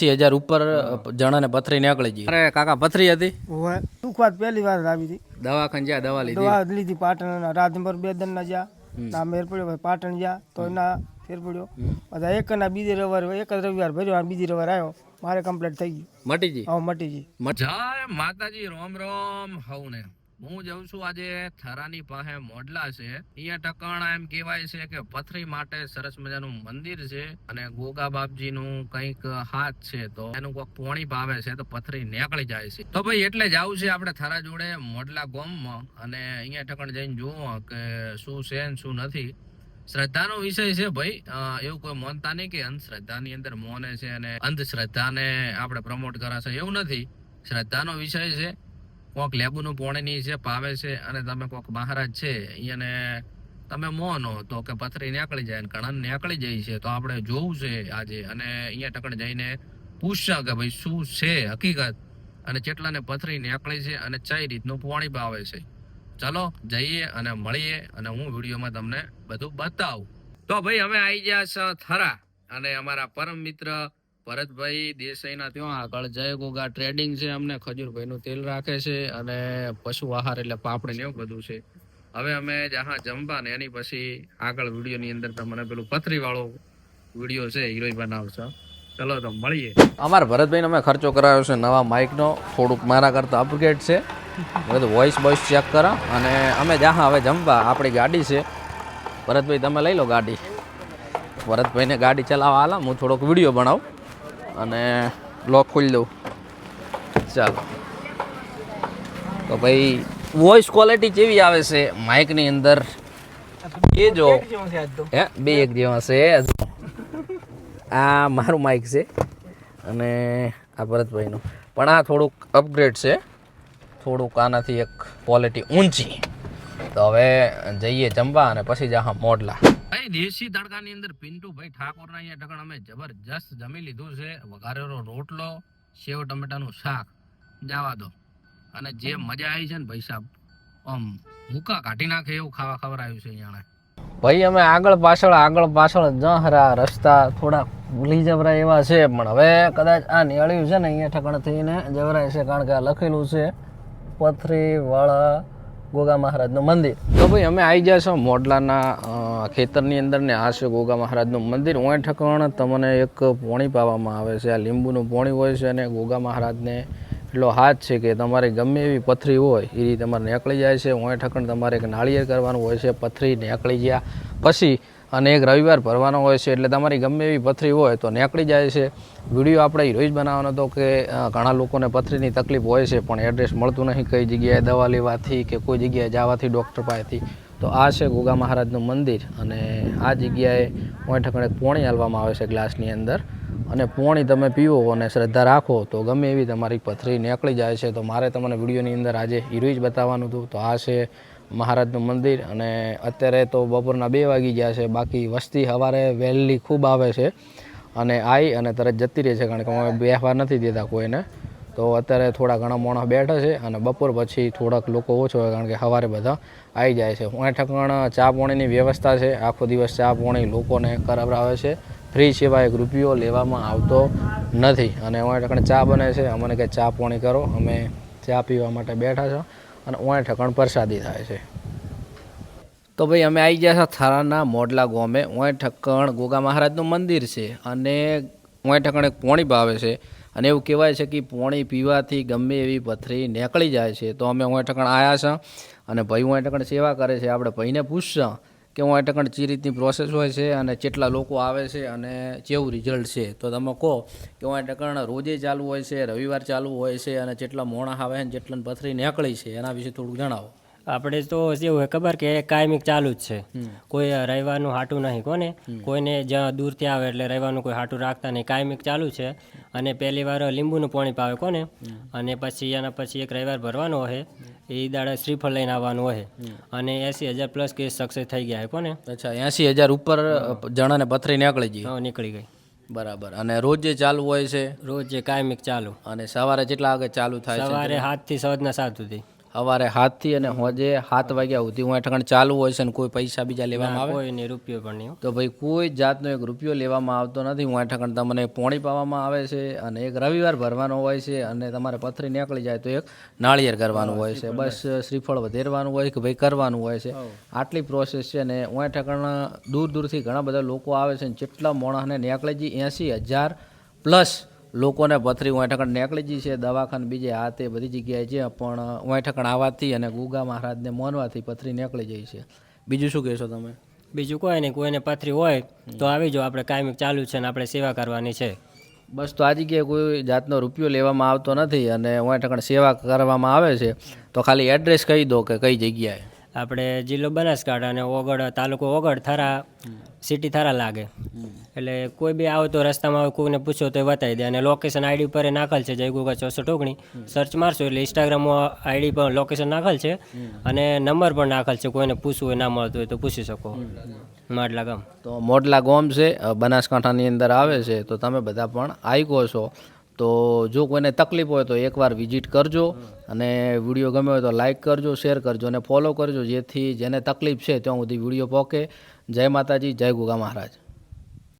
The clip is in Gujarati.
એસી હજાર ઉપર જણાને પથરી નીકળી ગઈ. અરે કાકા પથરી હતી? દુઃખ વાત પહેલી વાર આવી હતી. દવાખાને જ્યાં દવા લીધી. દવા લીધી પાટણ રાતભર બે દન ના જ્યાં ના મેર પડ્યો પાટણ જ્યાં તો એના ફેર પડ્યો. બધા એક ના બીજી રવિવાર એક જ રવિવાર ભર્યો અને બીજી રવિવાર આવ્યો. મારે કમ્પ્લીટ થઈ ગયું. મટી ગઈ? હા મટી ગઈ. જય માતાજી રોમ રોમ હવને. હું જઉં છું આજે થરાની પાસે મોડલા છે. અહીંયા ટકાણા એમ કહેવાય છે કે પથરી માટે સરસ મજાનું મંદિર છે અને ગોગા બાપજીનું કંઈક હાથ છે તો એનું કોઈક પોણી ભાવે છે તો પથરી નીકળી જાય છે. તો ભાઈ એટલે જવું છે આપણે થરા જોડે મોડલા ગામમાં અને અહીંયા ટકણ જઈને જોવો કે શું છે ને શું નથી. શ્રદ્ધાનો વિષય છે ભાઈ. એવું કોઈ માનતા નહીં કે અંધશ્રદ્ધાની અંદર મોને છે અને અંધશ્રદ્ધાને આપણે પ્રમોટ કરાશે એવું નથી. શ્રદ્ધાનો વિષય છે. કોક લેબુનું પોણીની છે પાવે છે અને તમે કોક મહારાજ છે અહીંયાને તમે મોનો તો કે પથરી નીકળી જાય અને કણન નીકળી જાય છે, તો આપણે જોવું છે આજે. અને અહીંયા ટકણ જઈને પૂછશે કે ભાઈ શું છે હકીકત? અને કેટલાને પથરી નીકળી છે અને કઈ રીતનું પોણી ભાવે છે. ચલો જઈએ અને મળીએ અને હું વિડીયોમાં તમને બધું બતાવું. તો ભાઈ અમે આવી ગયા છે થરા અને અમારા પરમ મિત્ર ભરતભાઈ દેસાઈના ત્યાં આગળ જય ગોગા ટ્રેડિંગ છે અમને, ખજૂરભાઈનું તેલ રાખે છે અને પશુ આહાર એટલે પાપડ ને એવું બધું છે. હવે અમે જ્યાં જમવા ને એની પછી આગળ વિડીયોની અંદર તમને પેલું પથરીવાળો વીડિયો છે હિરોઈ બનાવશો. ચલો તો મળીએ. અમારા ભરતભાઈને અમે ખર્ચો કરાવ્યો છે નવા માઇકનો થોડુંક મારા કરતાં અપગ્રેડ છે. બધું વોઇસ બોઇસ ચેક કરો અને અમે જ્યાં હવે જમવા આપણી ગાડી છે. ભરતભાઈ, તમે લઈ લો ગાડી. ભરતભાઈને ગાડી ચલાવવા આલા, હું થોડોક વીડિયો બનાવું. અને લોક ખોલી દઉં. ચાલો. તો ભાઈ વોઇસ ક્વોલિટી કેવી આવે છે? માઇકની અંદર એ જો. હે, બે એક જેવા છે. આ મારું માઇક છે અને આ ભરતભાઈનું. પણ આ થોડુંક અપગ્રેડ છે. થોડુંક આનાથી એક ક્વોલિટી ઊંચી. તો હવે જઈએ જમવા અને પછી જા મોડલા. દેશી તડકાની અંદર પિન્ટુભાઈ ઠાકોરના અહીંયા ઢગણ અમે જબરજસ્ત જમી લીધું છે. વઘારેલો રોટલો, સેવ ટમેટાનું શાક, જાવા દો. અને જે મજા આવી છે ને ભાઈ સાહેબ આમ ભૂકા કાઢી નાખે એવું ખાવા ખવડાવ્યું છે અહીંયા. ભાઈ, અમે આગળ પાછળ આગળ પાછળ જહરા રસ્તા થોડા ભૂલી જવરા એવા છે, પણ હવે કદાચ આ નિયાળ્યું છે ને અહીંયા ઠકણ થઈને જવરાય છે, કારણ કે આ લખેલું છે પથરી વાળા ગોગા મહારાજનું મંદિર. તો ભાઈ અમે આવી છો મોડલાના ખેતરની અંદર ને આ છે ગોગા મહારાજનું મંદિર. ઓય ઠકણ તમને એક પોણી પાવામાં આવે છે. આ લીંબુનું પોણી હોય છે અને ગોગા મહારાજને એટલો હાથ છે કે તમારે ગમે એવી પથરી હોય, એ રીતે તમારે નીકળી જાય છે. ઓય ઠકણ તમારે એક નાળિયેર કરવાનું હોય છે. પથરી નીકળી ગયા. પછી અને એક રવિવાર ભરવાનો હોય છે, એટલે તમારી ગમે એવી પથરી હોય તો નીકળી જાય છે. વીડિયો આપણે હીરો બનાવવાનો હતો કે ઘણા લોકોને પથરીની તકલીફ હોય છે, પણ એડ્રેસ મળતું નહીં કઈ જગ્યાએ, દવા લેવાથી કે કોઈ જગ્યાએ જવાથી ડૉક્ટર પાસેથી. તો આ છે ગોગા મહારાજનું મંદિર અને આ જગ્યાએ ઓય ઠકણે પોણી હાલવામાં આવે છે ગ્લાસની અંદર. અને પોણી તમે પીવો અને શ્રદ્ધા રાખો તો ગમે એવી તમારી પથરી નીકળી જાય છે. તો મારે તમને વિડીયોની અંદર આજે હીરો જ બતાવવાનું હતું. તો આ છે મહારાજનું મંદિર અને અત્યારે તો બપોરના બે વાગી ગયા છે. બાકી વસ્તી સવારે વહેલી ખૂબ આવે છે અને આવી અને તરત જતી રહે છે કારણ કે અમે બેસવા નથી દેતા કોઈને. તો અત્યારે થોડા ઘણા મોણા બેઠા છે અને બપોર પછી થોડાક લોકો ઓછો હોય કારણ કે સવારે બધા આવી જાય છે. હું ઠકણ ચા પોણીની વ્યવસ્થા છે. આખો દિવસ ચા પોણી લોકોને કરાવડાવે છે. ફ્રી સિવાય એક રૂપિયો લેવામાં આવતો નથી અને હું ઠકણ ચા બને છે. અમને કે ચા પોણી કરો. અમે ચા પીવા માટે બેઠા છો. અને ઓણે ઠકણ પ્રસાદી થાય છે. તો ભાઈ અમે આવી ગયા છે થારાના મોડલા ગામે. ઓય ઠકણ ગોગા મહારાજનું મંદિર છે અને ઓય ઠકણ એક પોણી ભાવે છે. અને એવું કહેવાય છે કે પોણી પીવાથી ગમે એવી પથરી નીકળી જાય છે. તો અમે ઓય ઠકણ આવ્યા છે અને ભાઈ ઓય ઠકણ સેવા કરે છે. આપણે ભાઈને પૂછશું કે હું ઠક્કણ ચી રીતની પ્રોસેસ હોય છે અને કેટલા લોકો આવે છે અને કેવું રિઝલ્ટ છે. તો તમે કહો કે હું ઠક્કણ રોજે ચાલુ હોય છે, રવિવાર ચાલુ હોય છે અને જેટલા મોણા આવે છે જેટલા પથરી નીકળી છે, એના વિશે થોડુંક જણાવો. આપણે તો એવું હોય ખબર કે કાયમિક ચાલુ જ છે. કોઈ રવિવારનું હાટું નહીં કોને? કોઈને જ્યાં દૂરથી આવે એટલે રહેવાનું કોઈ હાટું રાખતા નહીં. કાયમિક ચાલુ છે અને પહેલી વાર લીંબુનું પાણી પાવે કોને? અને પછી એના પછી એક રવિવાર ભરવાનો હોય એ દાડે શ્રીફળ લઈને આવવાનું હોય. અને એસી હજાર પ્લસ કેસ સક્સેસ થઈ ગયા હોય કોને? અચ્છા એસી હજાર ઉપર જણાને પથરી નીકળી ગઈ. હા નીકળી ગઈ. બરાબર. અને રોજ જે ચાલુ હોય છે? રોજ જે કાયમિક ચાલુ. અને સવારે કેટલા વાગે ચાલુ થાય સવારે સાતથી સાંજના સાત સુધી. સવારે હાથથી અને હોજે સાત વાગ્યા સુધી હું ઠકાણ ચાલુ હોય છે ને કોઈ પૈસા બીજા લેવામાં આવે? કોઈ રૂપિયો પણ નહીં તો ભાઈ કોઈ જાતનો એક રૂપિયો લેવામાં આવતો નથી. હું ઠકાણ તમને પોણી પાવામાં આવે છે અને એક રવિવાર ભરવાનો હોય છે અને તમારે પથરી નીકળી જાય તો એક નાળિયેર કરવાનું હોય છે. બસ શ્રીફળ વધેરવાનું હોય કે ભાઈ કરવાનું હોય છે. આટલી પ્રોસેસ છે ને હું ઠકાણ દૂર દૂરથી ઘણા બધા લોકો આવે છે ને જેટલા મોણસને નીકળી જઈ એંસી હજાર પ્લસ લોકોને પથરી વાંઠકણ ઠકાણ નીકળી જઈ છે દવાખાને બીજે આ તે બધી જગ્યાએ છે પણ વાંઠકણ ઠકાણ આવવાથી અને ગુગા મહારાજને મોનવાથી પથરી નીકળી જાય છે. બીજું શું કહેશો તમે? બીજું કોઈ નહીં કોઈને પથરી હોય તો આવી જાઓ આપણે કાયમિક ચાલુ છે ને આપણે સેવા કરવાની છે. બસ તો આ જગ્યાએ કોઈ જાતનો રૂપિયો લેવામાં આવતો નથી અને વાંઠકણ ઠકાણ સેવા કરવામાં આવે છે તો ખાલી એડ્રેસ કહી દો કે કઈ જગ્યાએ? આપણે જિલ્લો બનાસકાંઠા અને ઓગળ, તાલુકો ઓગળ થરા સિટી થરા લાગે. એટલે કોઈ બી આવો તો રસ્તામાં કોઈને પૂછો તો એ બતાવી દે. અને લોકેશન આઈડી ઉપર નાખેલ છે જય ગુગા ચોસો ઓગણી સર્ચ મારશો એટલે ઇન્સ્ટાગ્રામમાં આઈડી પર લોકેશન નાખેલ છે અને નંબર પણ નાખેલ છે. કોઈને પૂછવું હોય, ના મળતું હોય તો પૂછી શકો. માટલા ગામ. તો મોડલા ગોમ છે બનાસકાંઠાની અંદર આવે છે. તો તમે બધા પણ આઈકો છો. તો જો કોઈને તકલીફ હોય તો એકવાર વિઝિટ કરજો અને વીડિયો ગમ્યો હોય તો લાઈક કરજો, શેર કરજો અને ફોલો કરજો જેથી જેને તકલીફ છે ત્યાં સુધી વીડિયો પોકે. જય માતાજી, જય ગુગા મહારાજ.